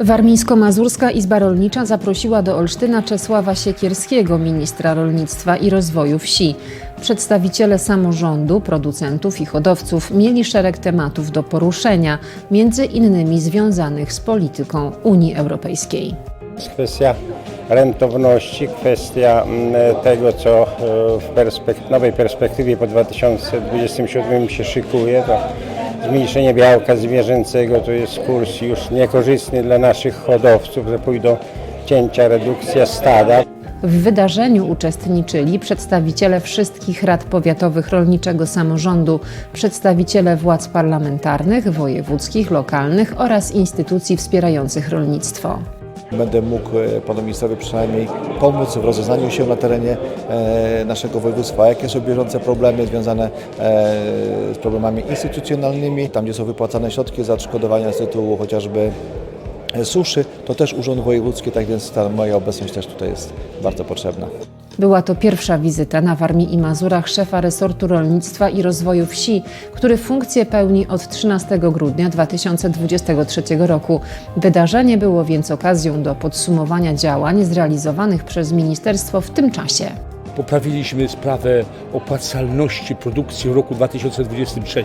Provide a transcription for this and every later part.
Warmińsko-Mazurska Izba Rolnicza zaprosiła do Olsztyna Czesława Siekierskiego, ministra rolnictwa i rozwoju wsi. Przedstawiciele samorządu, producentów i hodowców mieli szereg tematów do poruszenia, między innymi związanych z polityką Unii Europejskiej. Kwestia rentowności, kwestia mm, tego, co e, w perspek- nowej perspektywie po 2027 się szykuje, to zmniejszenie białka zwierzęcego to jest kurs już niekorzystny dla naszych hodowców, że pójdą cięcia, redukcja stada. W wydarzeniu uczestniczyli przedstawiciele wszystkich rad powiatowych rolniczego samorządu, przedstawiciele władz parlamentarnych, wojewódzkich, lokalnych oraz instytucji wspierających rolnictwo. Będę mógł e, panu ministrowi przynajmniej pomóc w rozeznaniu się na terenie e, naszego województwa, jakie są bieżące problemy związane e, z problemami instytucjonalnymi, tam gdzie są wypłacane środki za odszkodowania z tytułu chociażby suszy, to też Urząd Wojewódzki, tak więc ta moja obecność też tutaj jest bardzo potrzebna. Była to pierwsza wizyta na Warmii i Mazurach szefa resortu rolnictwa i rozwoju wsi, który funkcję pełni od 13 grudnia 2023 roku. Wydarzenie było więc okazją do podsumowania działań zrealizowanych przez ministerstwo w tym czasie. Poprawiliśmy sprawę opłacalności produkcji w roku 2023,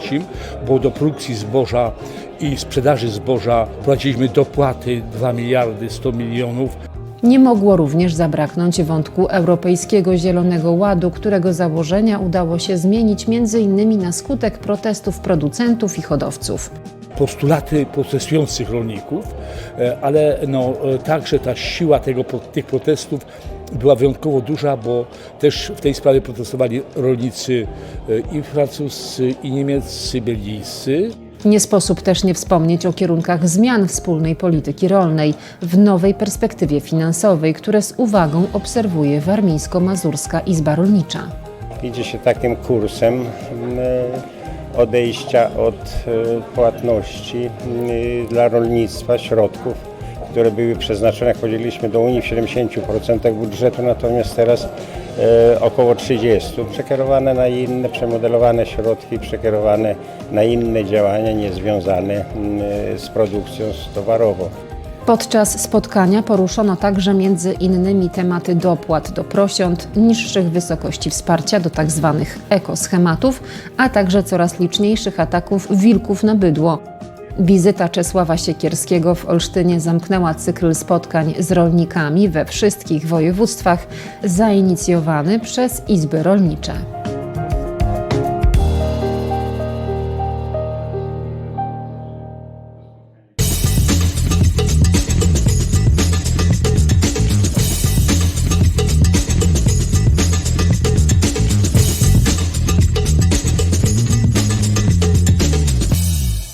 bo do produkcji zboża i sprzedaży zboża prowadziliśmy dopłaty 2 miliardy 100 milionów. Nie mogło również zabraknąć wątku Europejskiego Zielonego Ładu, którego założenia udało się zmienić m.in. na skutek protestów producentów i hodowców. postulaty protestujących rolników, e, ale no, e, także ta siła tego, tych protestów była wyjątkowo duża, bo też w tej sprawie protestowali rolnicy e, i francuscy, i niemieccy, belgijscy. Nie sposób też nie wspomnieć o kierunkach zmian wspólnej polityki rolnej w nowej perspektywie finansowej, które z uwagą obserwuje Warmińsko-Mazurska Izba Rolnicza. Idzie się takim kursem mm, odejścia od e, płatności mm, dla rolnictwa, środków, które były przeznaczone, jak powiedzieliśmy, do Unii w 70% budżetu, natomiast teraz około 30%, przekierowane na inne, przemodelowane środki, przekierowane na inne działania niezwiązane mm, z produkcją towarową. Podczas spotkania poruszono także między innymi tematy dopłat do prosiąt, niższych wysokości wsparcia do tzw. ekoschematów, a także coraz liczniejszych ataków wilków na bydło. Wizyta Czesława Siekierskiego w Olsztynie zamknęła cykl spotkań z rolnikami we wszystkich województwach, zainicjowany przez Izby Rolnicze.